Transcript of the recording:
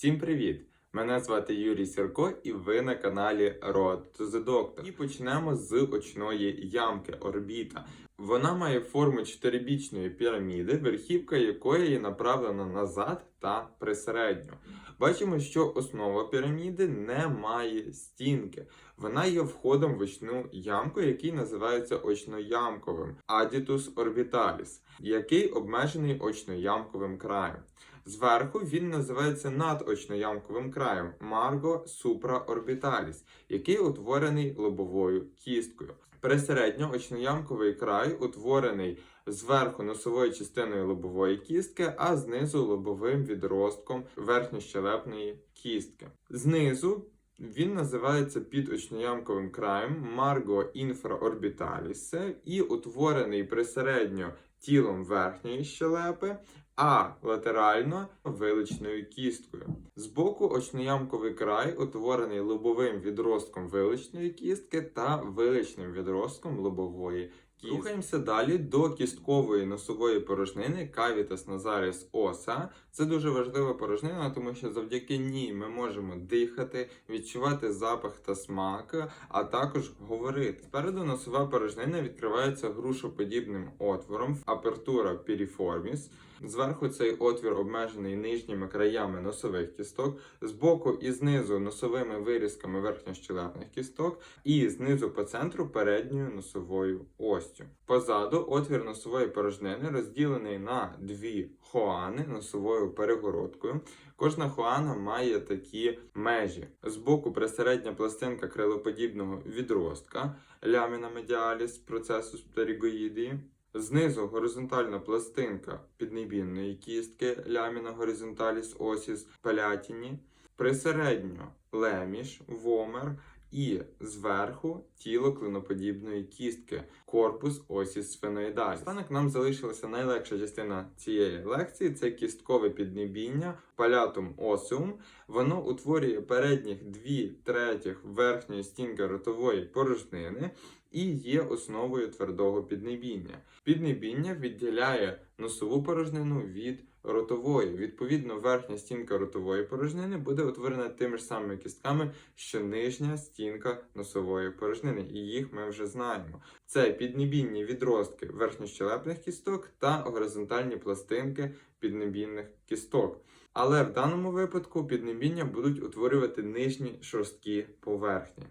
Всім привіт! Мене звати Юрій Сірко, і ви на каналі Road to the Doctor. І почнемо з очної ямки орбіта. Вона має форму чотирибічної піраміди, верхівка якої є направлена назад та присередньо. Бачимо, що основа піраміди не має стінки. Вона є входом в очну ямку, який називається очноямковим Aditus orbitalis, який обмежений очноямковим краєм. Зверху він називається надочноямковим краєм Margo supraorbitalis, який утворений лобовою кісткою. Пересередньо очноямковий край утворений зверху носовою частиною лобової кістки, а знизу лобовим відростком верхньощелепної кістки. Знизу він називається підочноямковим краєм Margo infraorbitalis і утворений присередньо тілом верхньої щелепи, а латерально виличною кісткою. Збоку очноямковий край утворений лобовим відростком виличної кістки та виличним відростком лобової. Рухаємося далі до кісткової носової порожнини Cavitas nasaris ossa. Це дуже важлива порожнина, тому що завдяки ній ми можемо дихати, відчувати запах та смак, а також говорити. Спереду носова порожнина відкривається грушоподібним отвором апертура piriformis. Зверху цей отвір обмежений нижніми краями носових кісток, збоку і знизу носовими вирізками верхньощелепних кісток, і знизу по центру передньою носовою остю. Позаду отвір носової порожнини розділений на дві хоани носовою перегородкою. Кожна хоана має такі межі. Збоку присередня пластинка крилоподібного відростка ляміна медіаліс процесу птеригоїдії. Знизу горизонтальна пластинка піднебінної кістки ляміна горизонталіс осіс палятіні, присередньо леміш, вомер і зверху тіло клиноподібної кістки, корпус осіс сфеноїдалі. Останок нам залишилася найлегша частина цієї лекції це кісткове піднебіння, палятум осеум. Воно утворює передніх дві третіх верхньої стінки ротової порожнини і є основою твердого піднебіння. Піднебіння відділяє носову порожнину від ротової. Відповідно, верхня стінка ротової порожнини буде утворена тими ж самими кістками, що нижня стінка носової порожнини, і їх ми вже знаємо. Це піднебінні відростки верхньощелепних кісток та горизонтальні пластинки піднебінних кісток. Але в даному випадку піднебіння будуть утворювати нижні шорсткі поверхні.